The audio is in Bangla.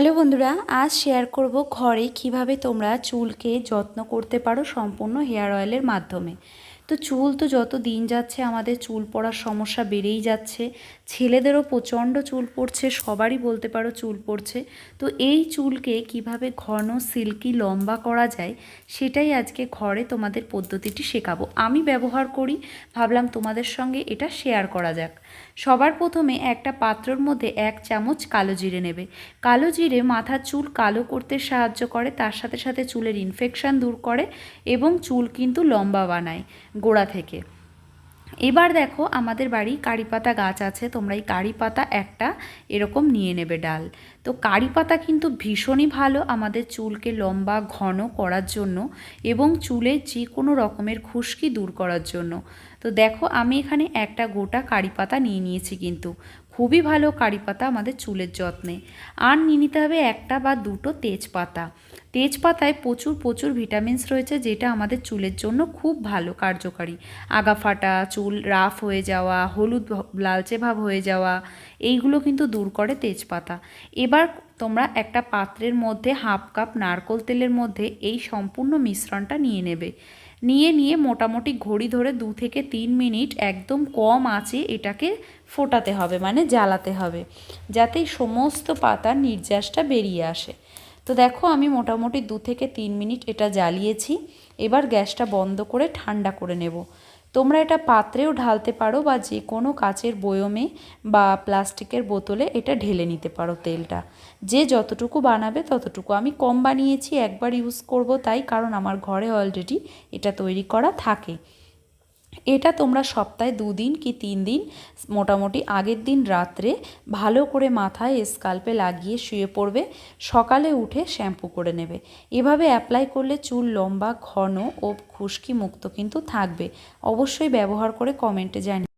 হ্যালো বন্ধুরা, আজ শেয়ার করব ঘরে কীভাবে তোমরা চুলকে যত্ন করতে পারো সম্পূর্ণ হেয়ার অয়েলের মাধ্যমে। তো চুল তো যত দিন যাচ্ছে আমাদের চুল পড়ার সমস্যা বেড়েই যাচ্ছে। ছেলেদেরও প্রচণ্ড চুল পড়ছে, সবারই বলতে পারো চুল পড়ছে। তো এই চুলকে কীভাবে ঘন, সিল্কি, লম্বা করা যায় সেটাই আজকে ঘরে তোমাদের পদ্ধতিটি শেখাবো। আমি ব্যবহার করি, ভাবলাম তোমাদের সঙ্গে এটা শেয়ার করা যাক। সবার প্রথমে একটা পাত্রর মধ্যে এক চামচ কালো জিরে নেবে। কালো জিরে মাথার চুল কালো করতে সাহায্য করে, তার সাথে সাথে চুলের ইনফেকশান দূর করে এবং চুল কিন্তু লম্বা বানায়। গোড়া থেকে। এবার দেখো আমাদের বাড়ি কারিপাতা গাছ আছে, তোমরা এই কারিপাতা একটা এরকম নিয়ে নেবে ডাল। তো কারি পাতা কিন্তু ভীষণই ভালো আমাদের চুলকে লম্বা, ঘন করার জন্য এবং চুলে যে কোনো রকমের খুশকি দূর করার জন্য। তো দেখো, আমি এখানে একটা গোটা কারি পাতা নিয়ে নিয়েছি কিন্তু। খুবই ভালো কারি পাতা আমাদের চুলের যত্নে। আর নিয়ে নিতে হবে একটা বা দুটো তেজপাতা। তেজপাতায় প্রচুর প্রচুর ভিটামিনস রয়েছে যেটা আমাদের চুলের জন্য খুব ভালো, কার্যকারী। আগা ফাটা, চুল রাফ হয়ে যাওয়া, হলুদ লালচে ভাব হয়ে যাওয়া, এইগুলো কিন্তু দূর করে তেজপাতা। এবার তোমরা একটা পাত্রের মধ্যে হাফ কাপ নারকোল তেলের মধ্যে এই সম্পূর্ণ মিশ্রণটা নিয়ে নেবে। নিয়ে নিয়ে মোটামুটি ঘড়ি ধরে দু থেকে তিন মিনিট একদম কম আঁচে এটাকে ফোটাতে হবে মানে জ্বালাতে হবে, যাতে সমস্ত পাতার নির্যাসটা বেরিয়ে আসে। তো দেখো, আমি মোটামুটি দু থেকে তিন মিনিট এটা জ্বালিয়েছি। এবার গ্যাসটা বন্ধ করে ঠান্ডা করে নেব। তোমরা এটা পাত্রেও ঢালতে পারো বা যে কোনো কাচের বয়মে বা প্লাস্টিকের বোতলে এটা ঢেলে নিতে পারো তেলটা। যে যতটুকু বানাবে ততটুকু। আমি কম বানিয়েছি, একবার ইউজ করব তাই, কারণ আমার ঘরে অলরেডি এটা তৈরি করা থাকে। এটা তোমরা সপ্তাহে দুদিন কি তিন দিন মোটামুটি আগের দিন রাত্রে ভালো করে মাথায় স্কাল্পে লাগিয়ে শুয়ে পড়বে, সকালে উঠে শ্যাম্পু করে নেবে। এভাবে অ্যাপ্লাই করলে চুল লম্বা, ঘন ও খুশকি মুক্ত কিন্তু থাকবে। অবশ্যই ব্যবহার করে কমেন্টে জানি